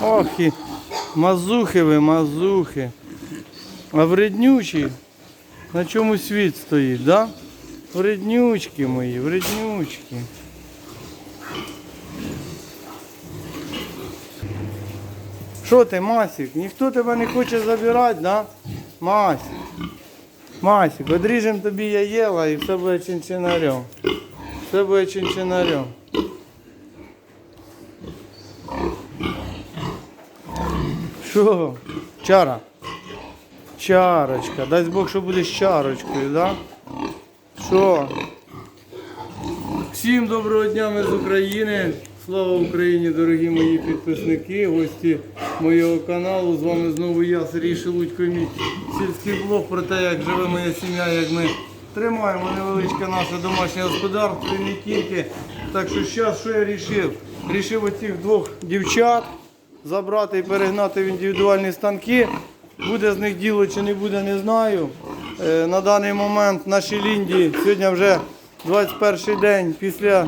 Ох і мазухи ви, мазухи. А вреднючі на чому світ стоїть, да? Вреднючки мої, вреднючки. Що ти, Масік? Ніхто тебе не хоче забирати, да? Масік. Масік, одріжемо тобі яєла і все буде чинчинарем. Все буде чинчинарем. Що? Чара. Чарочка. Дай Бог, що буде з чарочкою, да? Що? Всім доброго дня, ми з України. Слава Україні, дорогі мої підписники, гості моєго каналу. З вами знову я, Сергій Шелудько, мій сільський блог про те, як живе моя сім'я, як ми тримаємо невеличке наше домашнє господарство і не тільки. Так що зараз що я вирішив? Рішив оцих двох дівчат забрати і перегнати в індивідуальні станки. Буде з них діло чи не буде, не знаю. Е, На даний момент нашій Лінді сьогодні вже 21 день після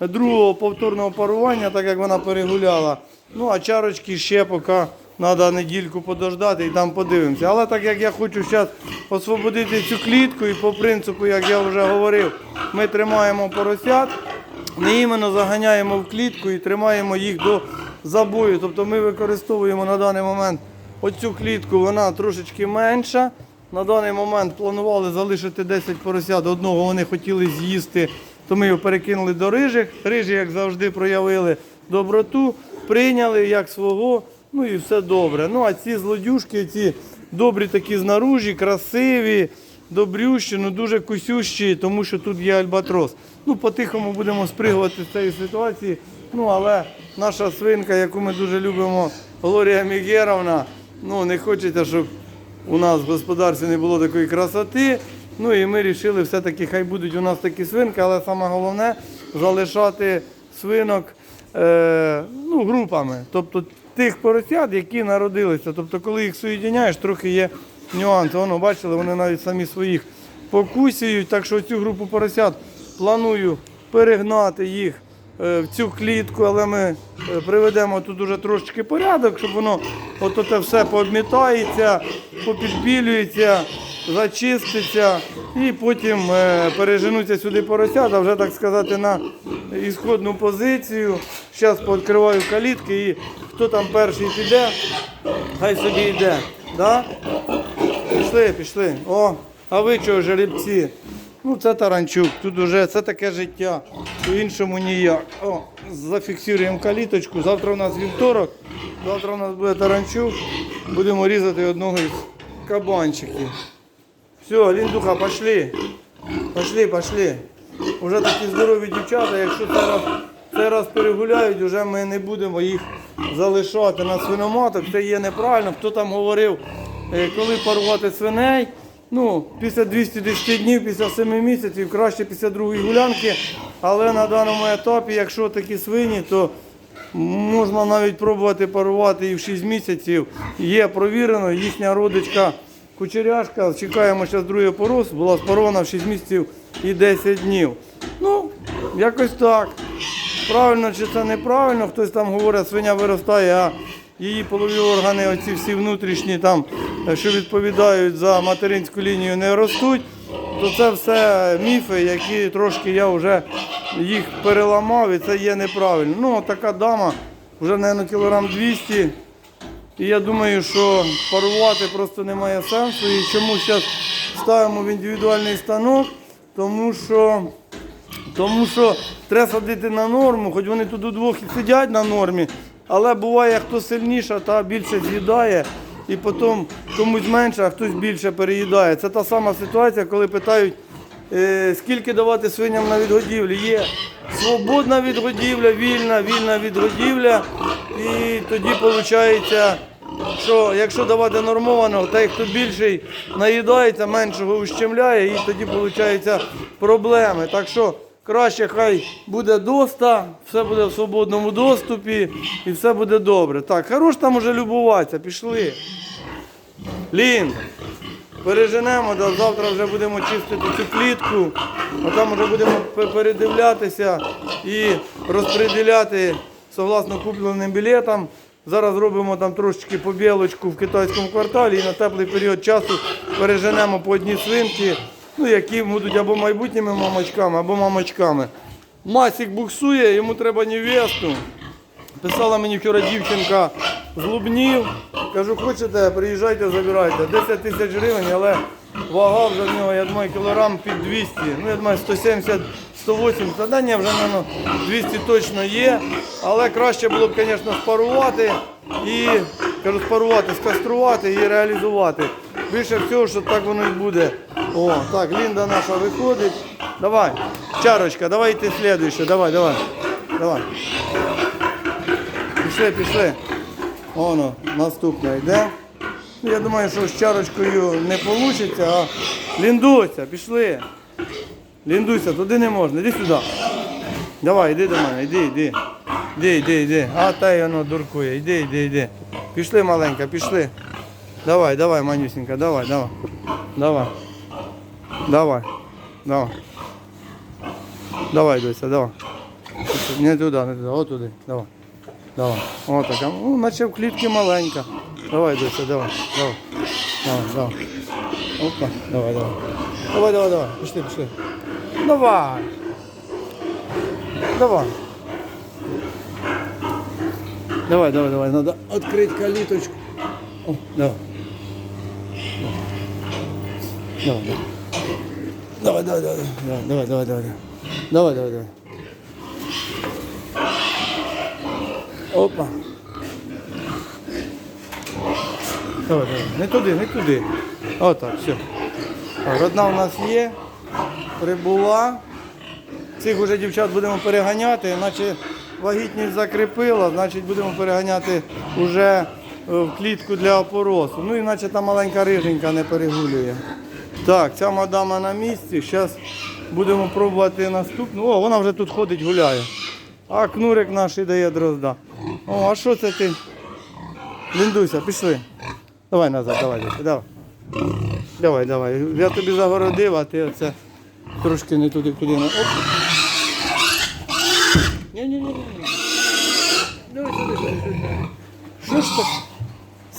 другого повторного парування, так як вона перегуляла. Ну а чарочки ще поки треба недільку подождати і там подивимося. Але так як я хочу зараз освободити цю клітку і по принципу, як я вже говорив, ми тримаємо поросят. Ми іменно заганяємо в клітку і тримаємо їх до забою. Тобто ми використовуємо на даний момент оцю клітку, вона трошечки менша. На даний момент планували залишити 10 поросят. Одного вони хотіли з'їсти, то ми його перекинули до рижих. Рижі, як завжди, проявили доброту, прийняли як свого, ну і все добре. Ну а ці злодюшки, ці добрі такі знаружі, красиві, добрющі, ну дуже кусющі, тому що тут є альбатрос. Ну, по-тихому будемо спригувати з цієї ситуації. Ну, але наша свинка, яку ми дуже любимо, Глорія Мігеровна, ну не хочеться, щоб у нас в господарстві не було такої красоти. Ну і ми вирішили все-таки, хай будуть у нас такі свинки, але саме головне залишати свинок е, ну, групами. Тобто тих поросят, які народилися. Тобто, коли їх соєдиняєш, трохи є нюанси. Воно, бачили, вони навіть самі своїх покусюють. Так що цю групу поросят планую перегнати їх в цю клітку, але ми е, приведемо тут уже трошечки порядок, щоб воно от це все пообмітається, попідбілюється, зачиститься і потім е, переженуться сюди поросята, вже так сказати, на ісходну позицію. Зараз пооткриваю калітки і хто там перший піде, хай собі йде. Да? Пішли, пішли. О, а ви чого, жеребці? Ну, це таранчук, тут уже це таке життя, по-іншому ніяк. О, зафіксуємо каліточку. Завтра у нас вівторок, завтра у нас буде таранчук. Будемо різати одного із кабанчиків. Все, Ліндуха, пошли. Пошли, пошли. Уже такі здорові дівчата, якщо це раз, перегуляють, вже ми не будемо їх залишати на свиноматок. Це є неправильно. Хто там говорив, е, коли парувати свиней, ну, після 210 днів, після 7 місяців, краще після другої гулянки. Але на даному етапі, якщо такі свині, то можна навіть пробувати парувати і в 6 місяців. Є провірено, їхня родичка кучеряшка, чекаємо зараз другий порос, була спарована в 6 місяців і 10 днів. Ну, якось так. Правильно чи це неправильно, хтось там говорить, свиня виростає, а її полові органи, оці всі внутрішні, там, е, що відповідають за материнську лінію, не ростуть, то це все міфи, які трошки я вже їх переламав і це є неправильно. Ну, така дама, вже, мабуть, кілограм 200. І я думаю, що парувати просто немає сенсу. І чому зараз ставимо в індивідуальний станок? Тому що, тому що треба садити на норму, хоч вони тут удвох і сидять на нормі, але буває, хто сильніша, та більше з'їдає, і потім комусь менше, а хтось більше переїдає. Це та сама ситуація, коли питають, е, скільки давати свиням на відгодівлі. Є свободна відгодівля, вільна, вільна відгодівля. І тоді виходить, що якщо давати нормовано, той, хто більший наїдається, меншого ущемляє, і тоді виходить проблеми. Так що краще хай буде доста, все буде в свободному доступі і все буде добре. Так, хорош там уже любуватися, пішли. Лін, переженемо, да, завтра вже будемо чистити цю клітку, а там вже будемо передивлятися і розподіляти согласно купленим білетам. Зараз робимо там трошечки побілочку в китайському кварталі і на теплий період часу переженемо по одній свинки, ну, які будуть або майбутніми мамочками, або мамочками. Масік буксує, йому треба невесту. Писала мені вчора дівчинка з Лубнів. Кажу, хочете, приїжджайте, забирайте. 10 тисяч гривень, але вага вже в нього, я думаю, кілограм під 200. Ну, я думаю, 170, 180. Та да, ні, вже, мабуть, 200 точно є. Але краще було б, звісно, спарувати і, кажу, спарувати, скаструвати і реалізувати. Більше всього, що так воно і буде. О, так, Лінда наша виходить. Давай, чарочка, давай йти слідуюче. Давай, давай. Давай. Пішли, пішли. Воно, наступне йде. Я думаю, що з чарочкою не вийде, а Ліндуся, пішли. Ліндуся, туди не можна, іди сюди. Давай, йди до мене, йди, йди. Йди, йди, йди. А та й воно дуркує. Йди, йди, йди. Пішли, маленька, пішли. Давай, давай, манюсенька, давай, давай. Давай. Давай. Давай. Давай, Дося, давай. Не туди, не туди, от туди. Давай. Давай. О, така. Ну, наче в клітки маленька. Давай, Дося, давай. Давай. Давай, давай. Опа, давай, давай. Давай, давай, давай. Пішли, пішли. Давай. Давай. Давай, давай, давай. Надо открыть калиточку. О, давай. Давай, давай. Давай, давай, давай, давай, давай, давай, давай. Давай. Опа. Давай, давай. Не туди, не туди. Отак, все. Так, одна у нас є. Прибула. Цих уже дівчат будемо переганяти, наче вагітність закріпила, значить будемо переганяти вже е, в клітку для опоросу. Ну іначе та маленька риженька не перегулює. Так, ця мадама на місці. Зараз будемо пробувати наступну. О, вона вже тут ходить, гуляє. А кнурик наш дає дрозда. О, а що це ти? Ліндуся, пішли. Давай назад, давай, давай. Давай, давай. Я тобі загородив, а ти оце трошки не туди, куди. Оп. Ні-ні-ні. Давай сюди, сюди. Що ж так?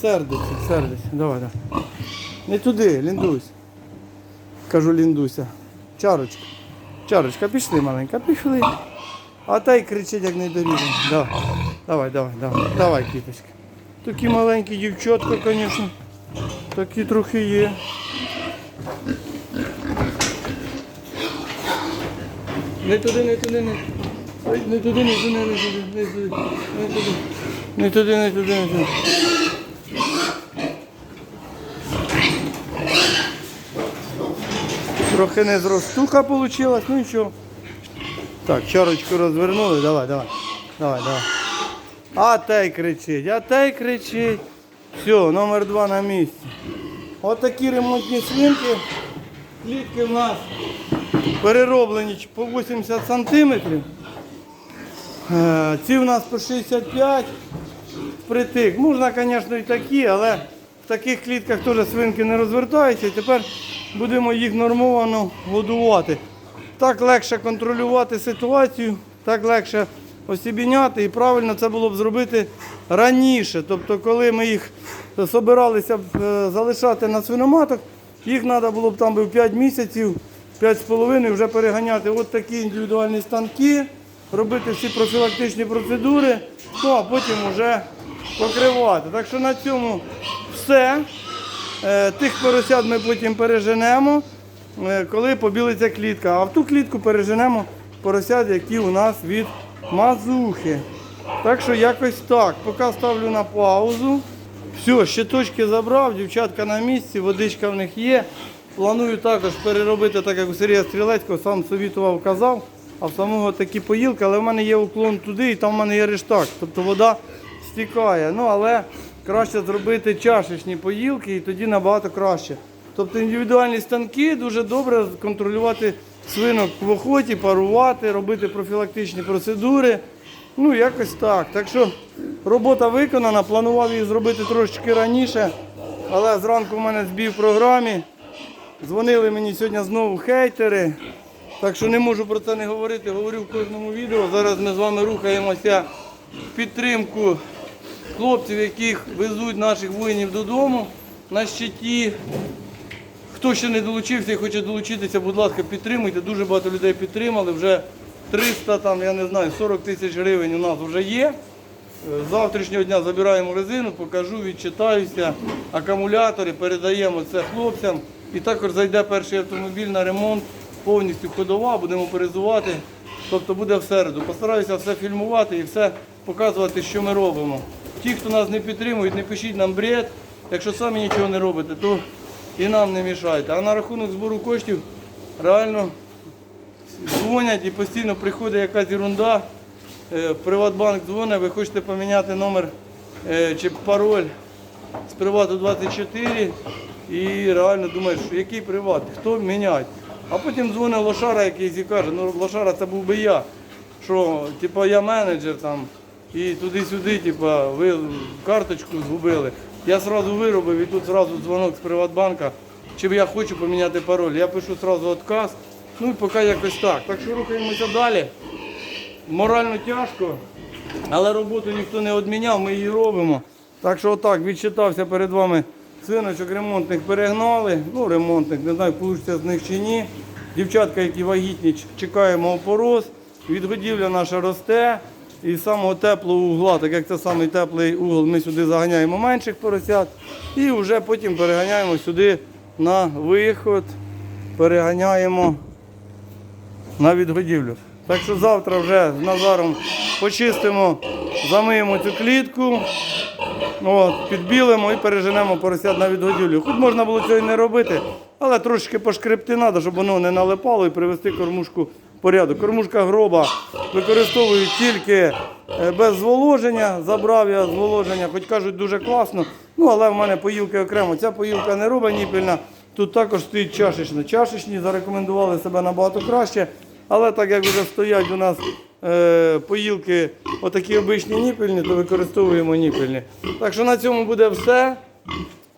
Сердиться, сердиться. Давай, давай. Не туди, ліндусь. Кажу ліндуся. Чарочка. Чарочка, пішли, маленька, пішли. А та й кричить, як не. Давай, давай, давай, давай, давай, кіточка. Такі маленькі дівчатка, звісно. Такі трохи є. Не туди, не туди, не. Не туди, не туди, не туди, не туди, не туди. Не туди, не туди, не туди. Трохи не зростуха вийшла, ну нічого. Так, чарочку розвернули, давай, давай. Давай, давай. А той кричить, а той кричить. Все, номер два на місці. От такі ремонтні свинки. Клітки в нас перероблені по 80 сантиметрів. Е, Ці в нас по 65 впритик. Можна, звісно, і такі, але в таких клітках теж свинки не розвертаються. І тепер будемо їх нормовано годувати. Так легше контролювати ситуацію, так легше осібіняти і правильно це було б зробити раніше. Тобто, коли ми їх собиралися б е, залишати на свиноматок, їх треба було б там би в 5 місяців, 5,5 вже переганяти от такі індивідуальні станки, робити всі профілактичні процедури, ну а потім вже покривати. Так що на цьому все. Е, Тих поросят ми потім переженемо, е, коли побілиться клітка. А в ту клітку переженемо поросят, які у нас від мазухи. Так що якось так. Поки ставлю на паузу. Все, щиточки забрав, дівчатка на місці, водичка в них є. Планую також переробити, так як у Сергія Стрілецького, сам совітував, казав, а в самого такі поїлки, але в мене є уклон туди і там в мене є рештак. Тобто вода стікає. Ну, але краще зробити чашечні поїлки і тоді набагато краще. Тобто індивідуальні станки дуже добре контролювати свинок в охоті, парувати, робити профілактичні процедури. Ну, якось так. Так що робота виконана, планував її зробити трошечки раніше, але зранку в мене збій в програмі. Дзвонили мені сьогодні знову хейтери. Так що не можу про це не говорити, говорю в кожному відео. Зараз ми з вами рухаємося в підтримку хлопців, яких везуть наших воїнів додому на щиті. Хто ще не долучився і хоче долучитися, будь ласка, підтримуйте. Дуже багато людей підтримали. Вже 300, там, я не знаю, 40 тисяч гривень у нас вже є. Е, З завтрашнього дня забираємо резину, покажу, відчитаюся, акумулятори, передаємо це хлопцям. І також зайде перший автомобіль на ремонт, повністю ходова, будемо перезувати. Тобто буде в середу. Постараюся все фільмувати і все показувати, що ми робимо. Ті, хто нас не підтримують, не пишіть нам бред. Якщо самі нічого не робите, то і нам не мішайте. А на рахунок збору коштів реально дзвонять і постійно приходить якась ерунда. Е, Приватбанк дзвонить, ви хочете поміняти номер е, чи пароль з привату 24 і реально думаєш, що який приват, хто міняє. А потім дзвонить лошара якийсь і каже, ну лошара це був би я. Що, типа, я менеджер там і туди-сюди, типа, ви карточку згубили. Я одразу виробив і тут одразу дзвонок з Приватбанка, чи я хочу поміняти пароль. Я пишу одразу відказ. Ну і поки якось так. Так що рухаємося далі. Морально тяжко, але роботу ніхто не відміняв, ми її робимо. Так що отак, відчитався перед вами свиночок ремонтних перегнали. Ну, ремонтних, не знаю, вийде з них чи ні. Дівчатка, які вагітні, чекаємо опороз. Відгодівля наша росте. І з самого теплого угла, так як це самий теплий угол, ми сюди заганяємо менших поросят. І вже потім переганяємо сюди на виход. Переганяємо на відгодівлю. Так що завтра вже з Назаром почистимо, замиємо цю клітку, от, підбілимо і переженемо поросят на відгодівлю. Хоч можна було цього і не робити, але трошки пошкребти треба, щоб воно не налипало і привести кормушку порядок. Кормушка гроба використовую тільки е, без зволоження. Забрав я зволоження, хоч кажуть, дуже класно. Ну, але в мене поїлки окремо. Ця поїлка не робить ніпільна. Тут також стоїть чашечна. Чашечні зарекомендували себе набагато краще. Але так як вже стоять у нас е, поїлки отакі обичні ніпельні, то використовуємо ніпельні. Так що на цьому буде все.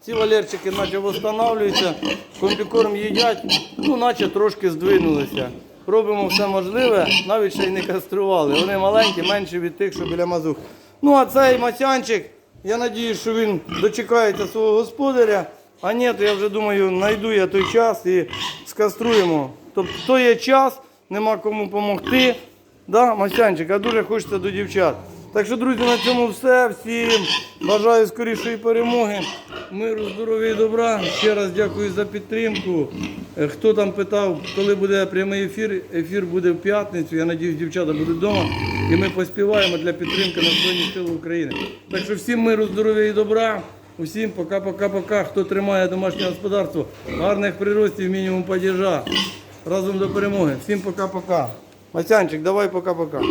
Ці валерчики наче встановлюються, комбікорм їдять, ну наче трошки здвинулися. Робимо все можливе, навіть ще й не кастрували. Вони маленькі, менші від тих, що біля мазух. Ну а цей масянчик, я сподіваюся, що він дочекається свого господаря. А ні, то я вже думаю, знайду я той час і скаструємо. Тобто то є час, нема кому допомогти. Да, Масянчик, а дуже хочеться до дівчат. Так що, друзі, на цьому все. Всім бажаю скорішої перемоги, миру, здоров'я і добра. Ще раз дякую за підтримку. Е, Хто там питав, коли буде прямий ефір, ефір буде в п'ятницю. Я сподіваюся, дівчата будуть вдома. І ми поспіваємо для підтримки на Збройні Сили України. Так що всім миру, здоров'я і добра. Усім пока-пока-пока. Хто тримає домашнє господарство, гарних приростів, мінімум падіжа. Разом до перемоги. Всім пока-пока. Масянчик, давай пока-пока.